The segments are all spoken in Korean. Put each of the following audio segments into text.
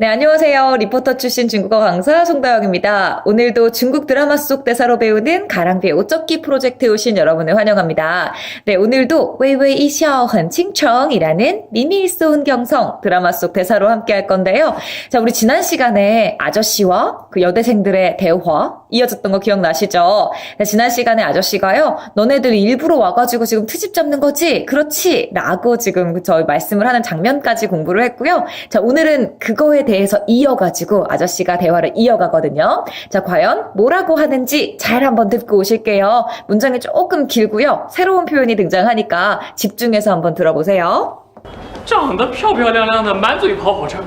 네, 안녕하세요. 리포터 출신 중국어 강사 송다영입니다. 오늘도 중국 드라마 속 대사로 배우는 가랑비의 옷접기 프로젝트에 오신 여러분을 환영합니다. 네, 오늘도 웨이웨이 이샤오 헌칭청이라는 미미일소운 경성 드라마 속 대사로 함께 할 건데요. 자, 우리 지난 시간에 아저씨와 그 여대생들의 대화 이어졌던 거 기억나시죠? 네, 지난 시간에 아저씨가요, 너네들 일부러 와가지고 지금 트집 잡는 거지? 그렇지? 라고 지금 저희 말씀을 하는 장면까지 공부를 했고요. 자, 오늘은 그거에 대해서 이어가지고 아저씨가 대화를 이어가거든요. 자, 과연 뭐라고 하는지 잘 한번 듣고 오실게요. 문장이 조금 길고요. 새로운 표현이 등장하니까 집중해서 한번 들어보세요. 长得漂漂亮亮的满嘴跑火车。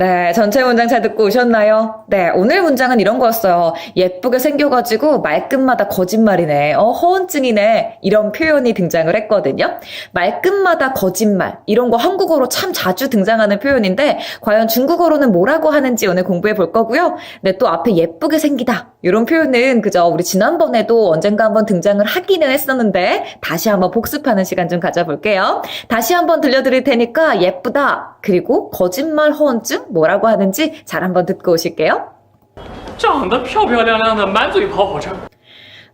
네, 전체 문장 잘 듣고 오셨나요? 네, 오늘 문장은 이런 거였어요. 예쁘게 생겨가지고 말끝마다 거짓말이네. 어, 허언증이네. 이런 표현이 등장을 했거든요. 말끝마다 거짓말. 이런 거 한국어로 참 자주 등장하는 표현인데, 과연 중국어로는 뭐라고 하는지 오늘 공부해 볼 거고요. 네, 또 앞에 예쁘게 생기다. 이런 표현은 그저 우리 지난번에도 언젠가 한번 등장을 하기는 했었는데, 다시 한번 복습하는 시간 좀 가져볼게요. 다시 한번 들려드릴 테니까 예쁘다. 그리고 거짓말 허언증 뭐라고 하는지 잘 한번 듣고 오실게요. 长得漂漂亮亮的满嘴跑火车。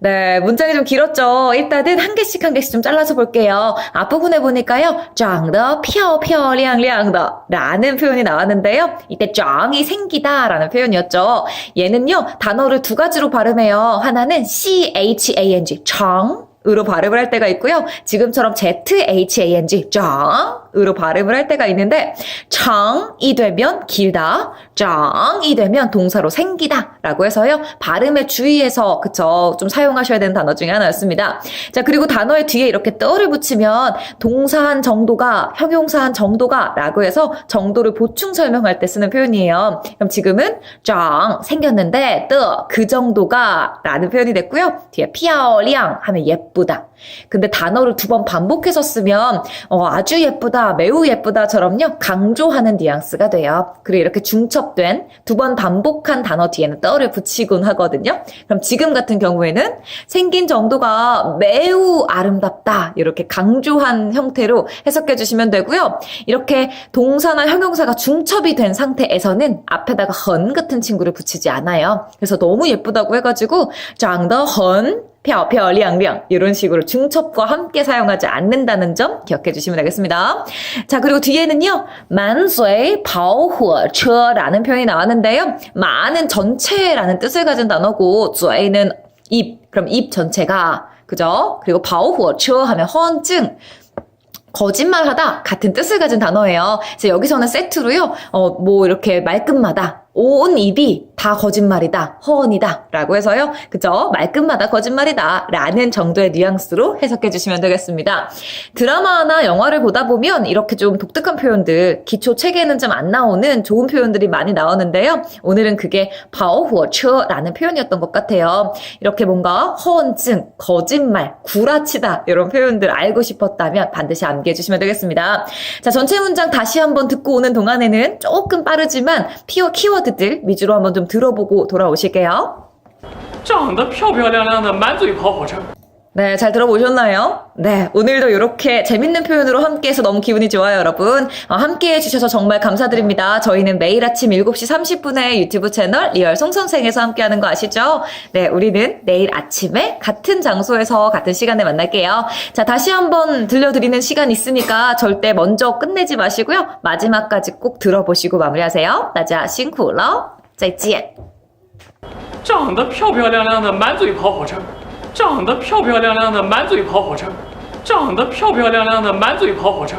네, 문장이 좀 길었죠. 일단은 한 개씩 한 개씩 좀 잘라서 볼게요. 앞부분에 보니까요. 长得漂漂亮亮的 라는 표현이 나왔는데요. 이때 长이 생기다 라는 표현이었죠. 얘는요, 단어를 두 가지로 발음해요. 하나는 C-H-A-N-G, 长 으로 발음을 할 때가 있고요. 지금처럼 Z-H-A-N-G, 장 으로 발음을 할 때가 있는데, 장이 되면 길다, 장이 되면 동사로 생기다 라고 해서요. 발음에 주의해서, 그쵸. 좀 사용하셔야 되는 단어 중에 하나였습니다. 자, 그리고 단어의 뒤에 이렇게 떠를 붙이면 동사한 정도가, 형용사한 정도가 라고 해서 정도를 보충 설명할 때 쓰는 표현이에요. 그럼 지금은 장, 생겼는데, 뜨, 그 정도가 라는 표현이 됐고요. 뒤에 漂亮 하면 예쁘다. 근데 단어를 두 번 반복해서 쓰면 어, 아주 예쁘다, 매우 예쁘다처럼요, 강조하는 뉘앙스가 돼요. 그리고 이렇게 중첩된 두 번 반복한 단어 뒤에는 떠를 붙이곤 하거든요. 그럼 지금 같은 경우에는 생긴 정도가 매우 아름답다, 이렇게 강조한 형태로 해석해 주시면 되고요. 이렇게 동사나 형용사가 중첩이 된 상태에서는 앞에다가 헌 같은 친구를 붙이지 않아요. 그래서 너무 예쁘다고 해가지고, 장더 헌, 펴펴량량 이런 식으로 중첩과 함께 사용하지 않는다는 점 기억해 주시면 되겠습니다. 자 그리고 뒤에는요 만쇠 바오허처라는 표현이 나왔는데요. 많은 전체라는 뜻을 가진 단어고 쇠는 입 그럼 입 전체가 그죠? 그리고 바오허처 하면 허언증 거짓말하다 같은 뜻을 가진 단어예요. 그래서 여기서는 세트로요. 어, 뭐 이렇게 말끝마다 온 입이 다 거짓말이다, 허언이다 라고 해서요. 그죠? 말끝마다 거짓말이다 라는 정도의 뉘앙스로 해석해 주시면 되겠습니다. 드라마나 영화를 보다 보면 이렇게 좀 독특한 표현들, 기초 체계는 좀 안 나오는 좋은 표현들이 많이 나오는데요. 오늘은 그게 바오후어처라는 표현이었던 것 같아요. 이렇게 뭔가 허언증, 거짓말, 구라치다 이런 표현들 알고 싶었다면 반드시 암기해 주시면 되겠습니다. 자, 전체 문장 다시 한번 듣고 오는 동안에는 조금 빠르지만 피어 키워드들 위주로 한번 좀 들어보고 돌아오실게요. 长得漂漂亮亮的满嘴跑火车。 네, 잘 들어보셨나요? 네, 오늘도 이렇게 재밌는 표현으로 함께해서 너무 기분이 좋아요, 여러분. 어, 함께해 주셔서 정말 감사드립니다. 저희는 매일 아침 7시 30분에 유튜브 채널 리얼 송선생에서 함께하는 거 아시죠? 네, 우리는 내일 아침에 같은 장소에서 같은 시간에 만날게요. 자, 다시 한번 들려드리는 시간 있으니까 절대 먼저 끝내지 마시고요. 마지막까지 꼭 들어보시고 마무리하세요. 나자 싱쿠러, 再见.长得漂漂亮亮的满嘴跑火车。长得漂漂亮亮的满嘴跑火车。长得漂漂亮亮的满嘴跑火车。